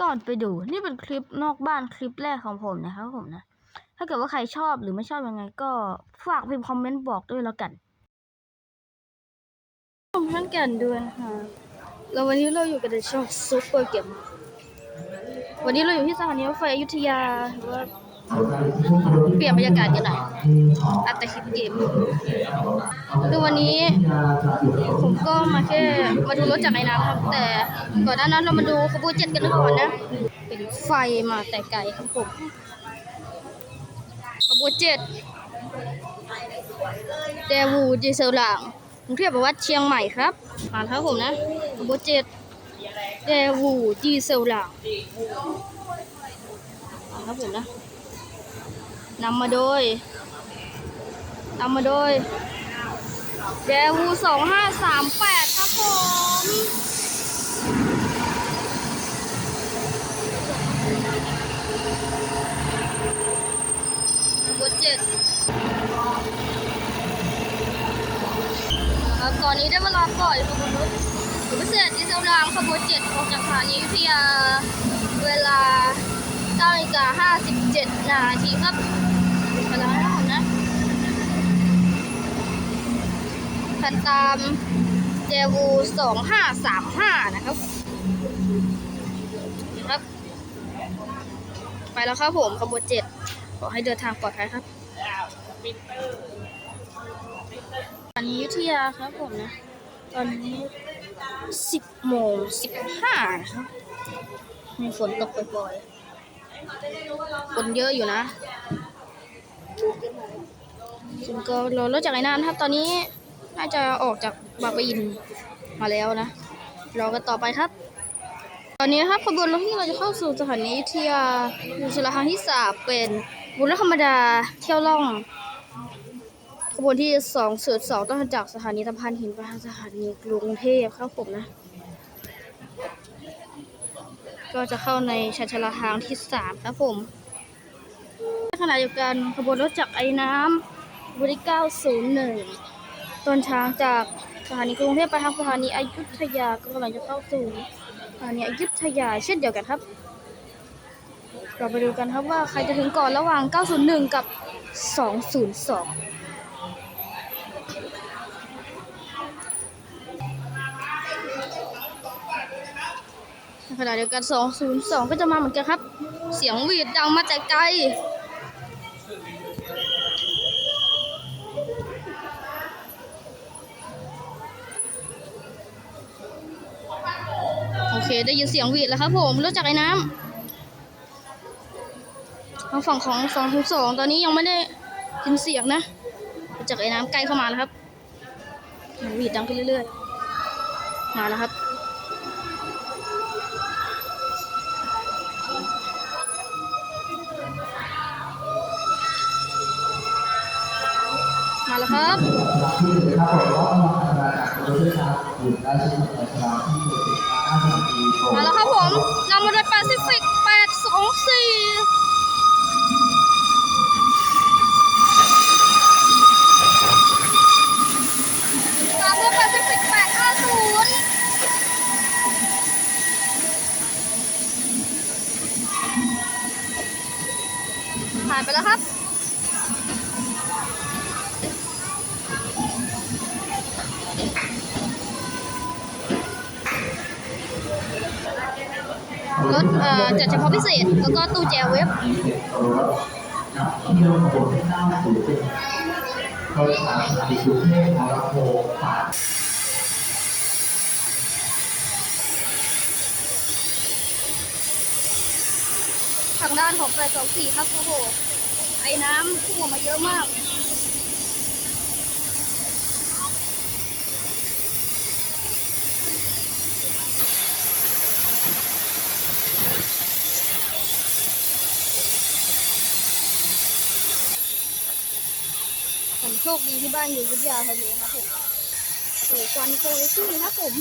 ก่อนไปดูนี่เป็นคลิปนอกบ้านคลิปแรกของผมนะครับผมนะ ถ้าเกิดว่าใครชอบหรือไม่ชอบยังไง ก็ฝากพิมพ์คอมเมนต์บอกด้วยแล้วกัน ผมท่านแก่นด้วยนะคะแล้ววันนี้เราอยู่กันในช่องซูเปอร์เกมวันนี้เราอยู่ที่สถานีรถไฟอยุธยาหรือว่า เปลี่ยนบรรยากาศกันหน่อยอัตหิตเกมคือวันนี้ผมก็มาแค่มาดูรถจากไอ้น้ำครับ แต่ก่อนหน้านั้นเรามาดูขบวนเจ็ดกันก่อนนะ เป็นไฟมาแต่ไกลครับผมขบวนเจ็ดเดวูดีเซลหลางกรุงเทพบอกว่าเชียงใหม่ครับอ่านครับผมนะขบวนเจ็ดเดวูดีเซลหลางอ่านครับผมนะ นำมาโดยนำมาโดยเดวูสองห้าสามแปดครับผมบวนเจ็ดครับตอนนี้ได้เวลาปล่อยขบวนรถพิเศษดีเซลรางขบวนเจ็ดออกจากสถานีอยุธยา เวลา9นาฬิกา57 นาทีครับเวลาแล้วนะ พันตามเจวูสองห้าสามห้านะครับนะครับ ไปแล้วครับผมขบวนเจ็ดขอให้เดินทางปลอดภัยครับอันนี้ยุทธยาครับผมนะ ตอนนี้สิบโมงสิบห้านะครับมีฝนตกปล่อยๆ คนเยอะอยู่นะส่วนก็รอรถจากไหนนานครับ ตอนนี้ น่าจะออกจากบางปะอินมาแล้วนะ รอกันต่อไปครับ ตอนนี้ครับขบวนรถที่เราจะเข้าสู่สถานีอยุธยาอยู่สระทางที่สามเป็นบุรถธรรมดาเที่ยวล่อง ขบวนที่สองสืบสองต้องจากสถานีสะพานหินไปทางสถานีกรุงเทพครับผมนะ ก็จะเข้าในชันชลาทางที่สามครับผมขณะเดียวกันขบวนรถจากไอ้น้ำบริเก้าศูนย์หนึ่ง ต้นทางจากสถานีกรุงเทพไปทางสถานีอยุธยาก็กำลังจะเข้าสู่สถานีอยุธยาเช่นเดียวกันครับ เราไปดูกันครับว่าใครจะถึงก่อนระหว่าง 901 กับ 202ในขณะเดียวกัน 202 ก็จะมาเหมือนกันครับ เสียงหวีดดังมาแต่ไกล โอเค ได้ยินเสียงหวีดแล้วครับผมรถจากไอ้น้ำทางฝั่งของสองทุสองตอนนี้ยังไม่ได้ยินเสียงนะรถจากไอ้น้ำใกล้เข้ามาแล้วครับเสียงหวีดดังขึ้นเรื่อยๆ มาแล้วครับมาแล้วครับที่นะครับผมก็ต้องมาทำงานกตัวด้วยครับอยู่ได้ที่ประชาที่ติดตา มทาแล้วครับผมนำมาโดยแปซิฟิก824ตามด้วยแปซิฟิก850ผ่านไปแล้วครับ รถเอ่อจัดเฉพาะพิเศษ แล้วก็ตู้แจวเว็บกับเที่ยวขบวนที่9ศูนย์โดยสถานีกรุงเทพมรโคผ่านทางด้านของแปดสองสี่ครับโอ้โหไอ้น้ำพุ่งออกมาเยอะมาก โชคดีที่บ้านอยู่อยุธยาพอดีครับผมโอ้โหควันโคยขึ้นครับผม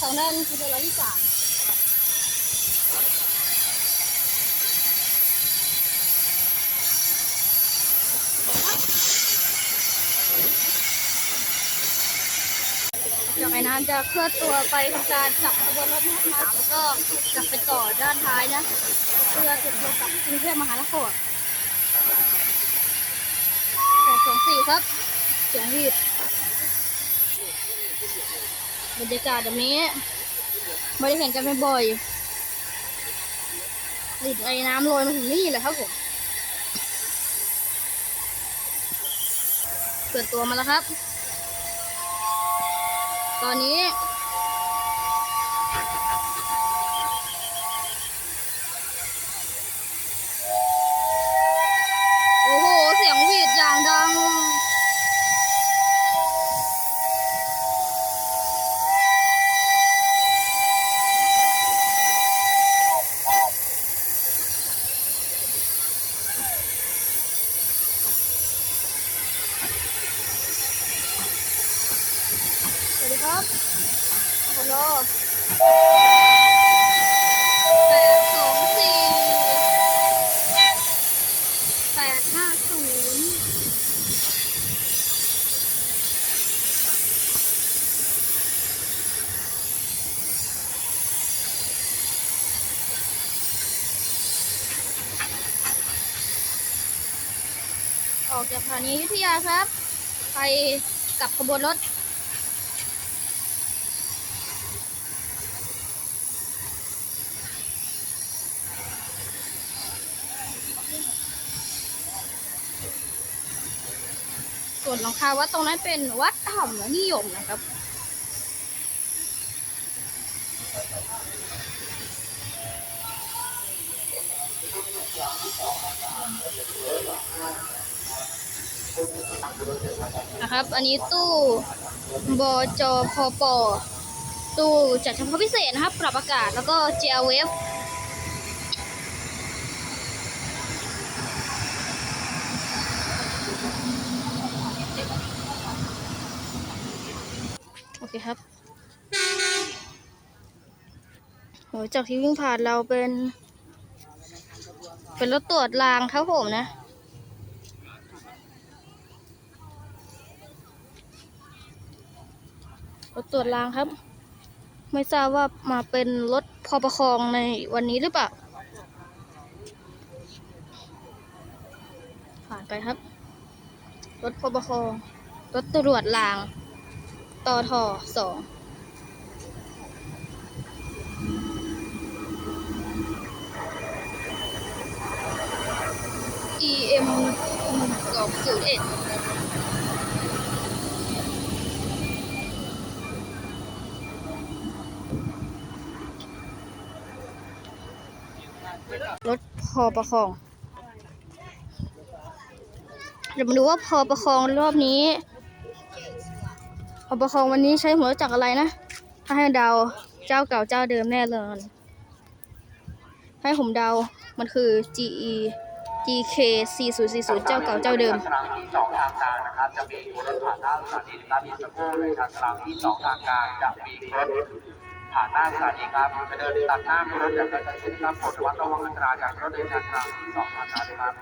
ทางด้นคือเป็นร้อยที่สามจากไอ้น้ำจะเคลื่อนตัวไปทำการจับขบวนรถมาแล้วก็กลับไปต่อด้านท้ายนะ เพื่อจะโทรกลับกรุงเทพมหานครแปดสองสี่ครับ เสียงรีบบรรยากาศแบบนี้ ไม่ได้เห็นกันบ่อยๆลิดไอ้น้ำโรยมาถึงนี่เลยครับผมเปิดตัวมาแล้วครับ ตอนนี้ โอ้โห เสียงหวีดอย่างดัง สวัสดีครับฮัลโหลแปดสองสี่แปดห้าศูนย์ ออกจากสถานีอยุธยาครับ ไปกับขบวนรถส่วนหลังคาวัดตรงนั้นเป็นวัดธรรมนิยมนะครับ อันนี้ตู้บจพปตู้จัดเฉพาะพิเศษนะครับ ปรับอากาศแล้วก็ JWF โอเคครับโหจากที่วิ่งผ่านเราเป็น เป็นรถตรวจรางครับผมนะ รถตรวจรางครับ ไม่ทราบว่ามาเป็นรถพอประคองในวันนี้หรือเปล่า ผ่านไปครับ รถพอประคอง รถตรวจรางตอทอสอง EM สองศูนย์เอ็ดรถพ อประคอง เดี๋ยวมาดูว่าพอประคองรอบนี้ พอประคองวันนี้ใช้หัวจักรอะไรนะ ถ้าให้เดาเจ้าเก่าเจ้าเดิมแน่เลย ให้ผมเดา มันคือ GE GK 4040 เจ้าเก่าเจ้าเดิม สนามที่สองทางการนะครับจะมีรถผ่านหน้าสถานีนะครับอีกสักครู่เลยครับสนามที่สองทางการจะมีรถ ผ่านหน้าสถานีครับจะเดินตัดหน้ารถอย่างกระชั้นชิดครับโปรดระวัดระวังอันตรายจากรถโดยสารทางที่สองทางการด้วยครับ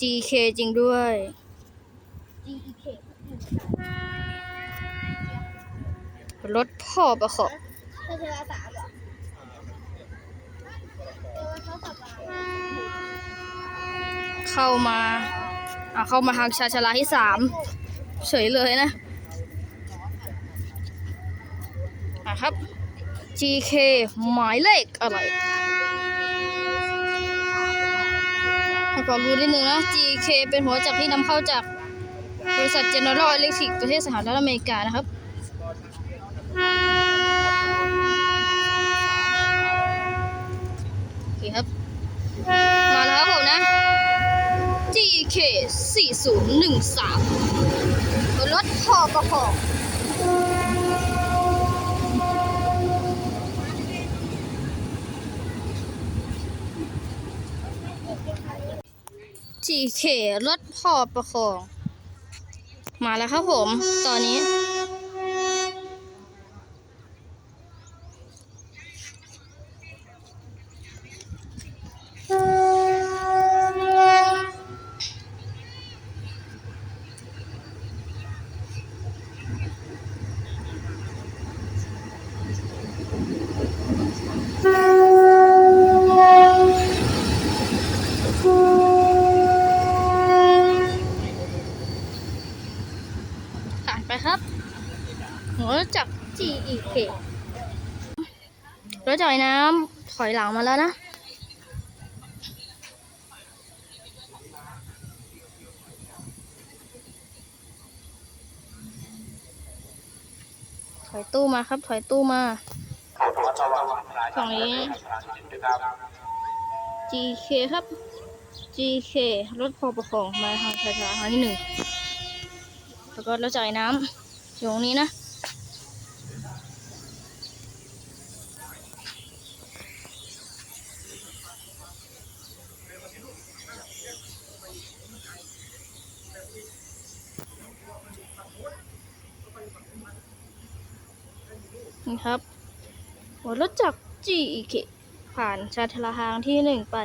GK จริงด้วย รถพ่อประคองเเข้ามาอะเข้ามาทางชาชลาที่สามเฉยเลยนะอะครับ GK หมายเลขอะไรให้ความรู้นิดนึงนะ GK เป็นหัวจักรที่นำเข้าจากบริษัท General Electric ประเทศสหรัฐอเมริกานะครับ โอเคครับ มาแล้วครับผมนะ GK 4013 รถพอประคอง GK รถพอประคอง มาแล้วครับผม ตอนนี้ จักร GEK รถจักรไอ้น้ำถอยหลังมาแล้วนะ ถอยตู้มาครับ ถอยตู้มาฝั่งนี้ GK ครับ GK รถพอประคองมาทางช้าๆทางที่หนึ่งแล้วก็รถจ่ายน้ำอยู่ตรงนี้นะ ครับหัวรถจักร GK ผ่านชาทลาทางที่หนึ่งไป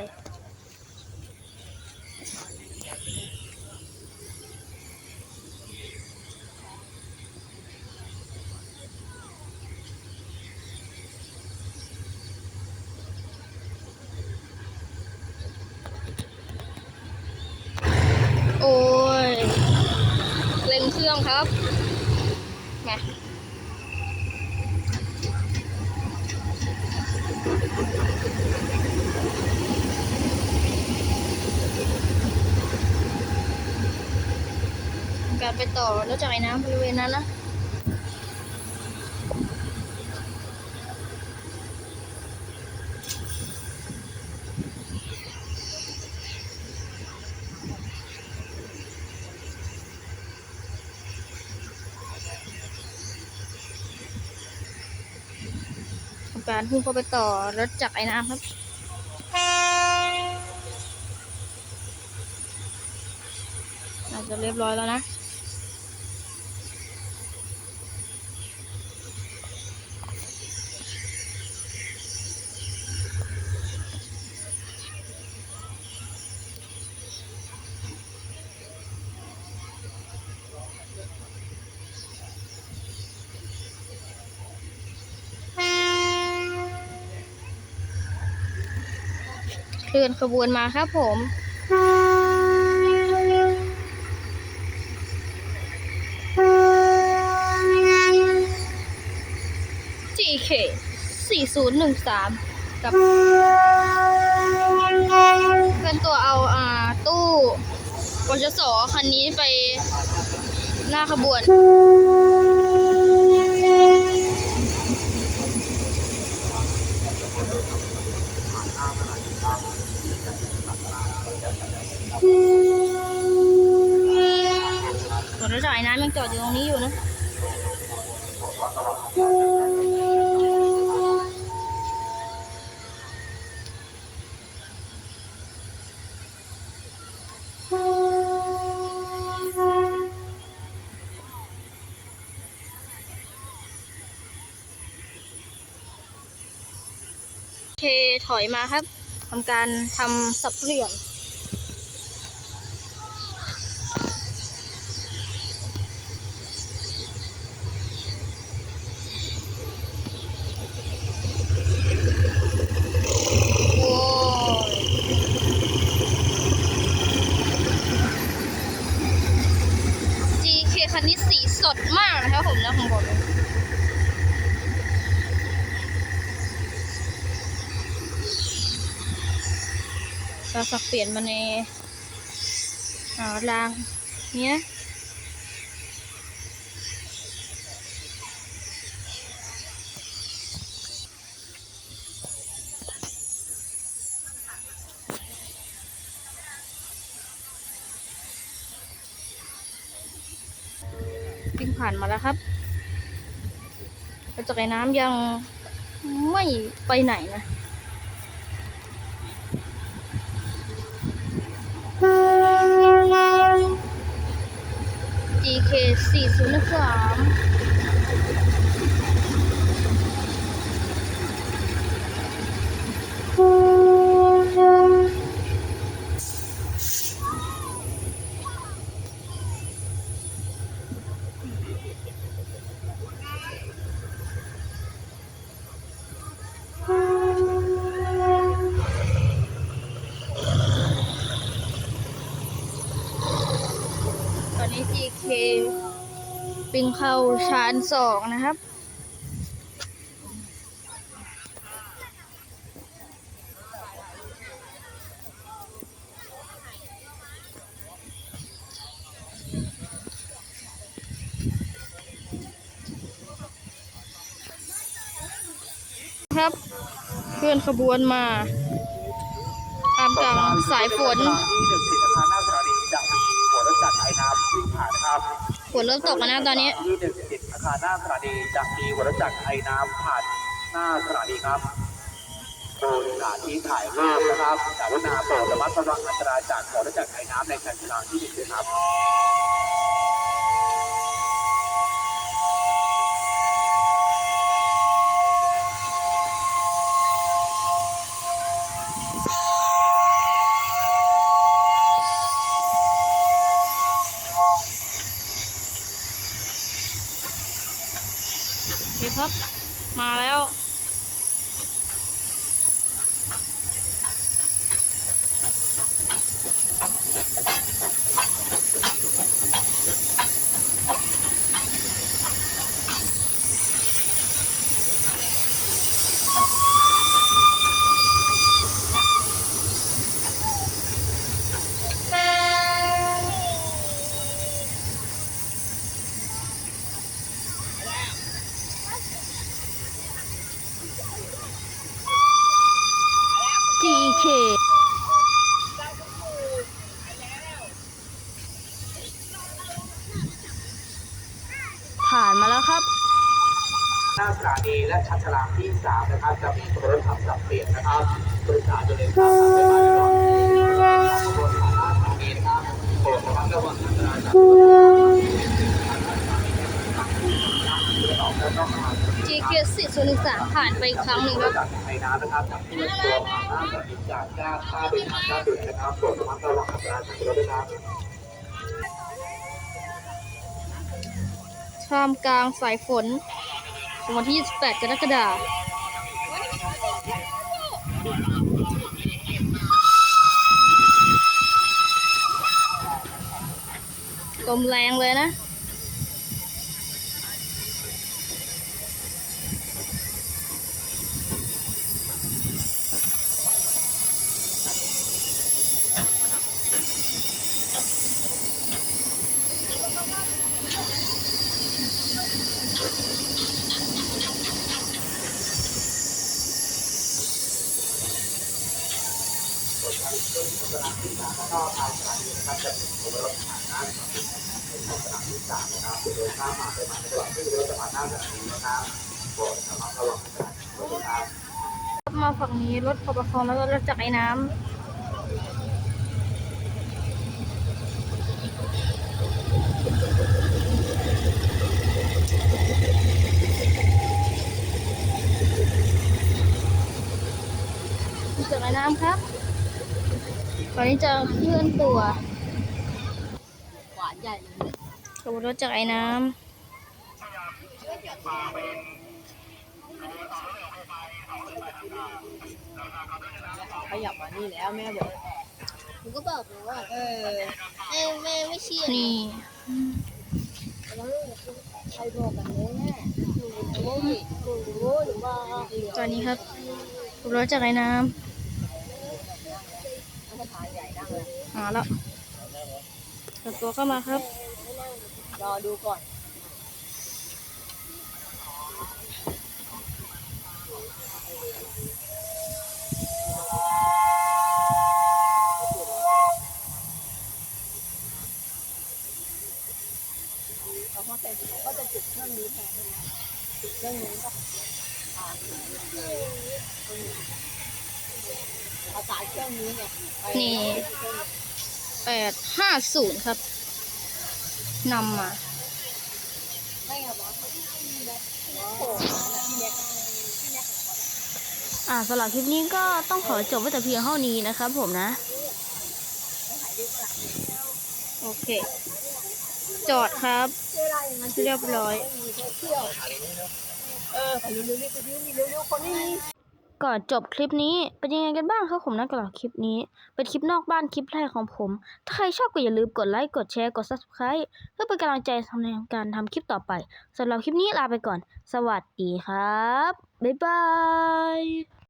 โอ้ยเร่งเครื่องครับไง ไปต่อรถจากไอ้น้ำบริเวณนั้นนะทำการพุ่งเข้าไปต่อรถจักรไอ้น้ำครับอาจจะเรียบร้อยแล้วนะ ขบวนมาครับผม GK 4013กับเป็นตัวเอาอ่าตู้ปชสคันนี้ไปหน้าขบวน ส่วนรถจ่ายน้ำยังจอดอยู่ตรงนี้อยู่นะโอเคถอยมาครับทำการทำสับเปลี่ยน คันนี้สีสดมากนะครับผมนะผมบอกเลยเราสับเปลี่ยนมาในอ่ารางเนี้ย แต่น้ำยังไม่ไปไหนนะจีเคสี่ศูนย์สามตอนนี้ GK ปิงเข้าชานสองนะครับ ครับเคลื่อนขบวนมา ตามกลางสายฝนที่หนึ่งสิบอาคารหน้าสถานีจะมีหัวรถจักรไอ้น้ำวิ่งผ่านครับ ฝนเริ่มตกแล้วนะตอนนี้ที่หนึ่งติดอาคารหน้าสถานีจะมีวัฏจักรไอ้น้ำผ่านหน้าสถานีครับโดยสถานที่ถ่ายรูปนะครับกรุณาโปรดระมัดระวังอันตรายจากวัฏจักรไอ้น้ำในการทางที่หนึ่งด้วยครับ ครับ มาแล้ว GK ผ่านมาแล้วครับ หน้าสถา นีและชั้นชลางที่สามนะครับจะมีรถขับสับเปลี่ยนนะครับบริษัทจะเดินทางไปมาระหว่างขบวนผ่านหน้าสถานีนะครับโปรดระมัดระวังอันตรายจากรถจักร GK 4013ผ่านไปอีกครั้งหนึ่งครับจากไทยน้ำนะครับจากที่ตัวผ่านหน้าสถานีจากย่านท่าเรือท่าเรือนะครับโปรดระมัดระวังอันตรายจากรถด้วยนะครับท่ามกลางสายฝน วันที่ 28 กรกฎาคมลมแรงเลยนะ มาฝั่งนี้รถปปคแล้วก็รถจักรไอ้น้ำจักรไอ้น้ำครับตอนนี้จะเคลื่อนตัวหวานใหญ่ขบวนรถจักรไอ้ ขยับมานี่แล้วแม่บอกหนูก็บอกหนูว่าเออแม่แม่ไม่เชื่อำนี่แล้วใครบอกกันเลยแม่หนูหนูหนูรู้หรือว่าตอนนี้ครับขบวนรถจักรไอ้น้สถานใหญ่นั่งเลยำมาแล้วเปิดตัวเข้ามาครับ รอดูก่อน เขาก็จะเขาก็จะจุดเครื่องนี้แทนจุดเครื่องนี้ก็อ่าเอาสายเครื่องนี้ไงไปนี่แปดห้าศูนย์ครับนำมาไม่เอาบอสโผล่มาแล้วพี่เล็กพี่เล็กอ่าสำหรับคลิปนี้ก็ต้องขอจบไว้แต่เพียงเท่านี้นะครับผมนะ โอเค จอดครับ เรียบร้อยก่อนจบคลิปนี้เป็นยังไงกันบ้างครับผมนะกับคลิปนี้ เป็นคลิปนอกบ้านคลิปแรกของผม ถ้าใครชอบก็อย่าลืมกดไลค์กดแชร์กด subscribe เพื่อเป็นกำลังใจในการทำคลิปต่อไปสำหรับคลิปนี้ลาไปก่อน สวัสดีครับ บ๊ายบาย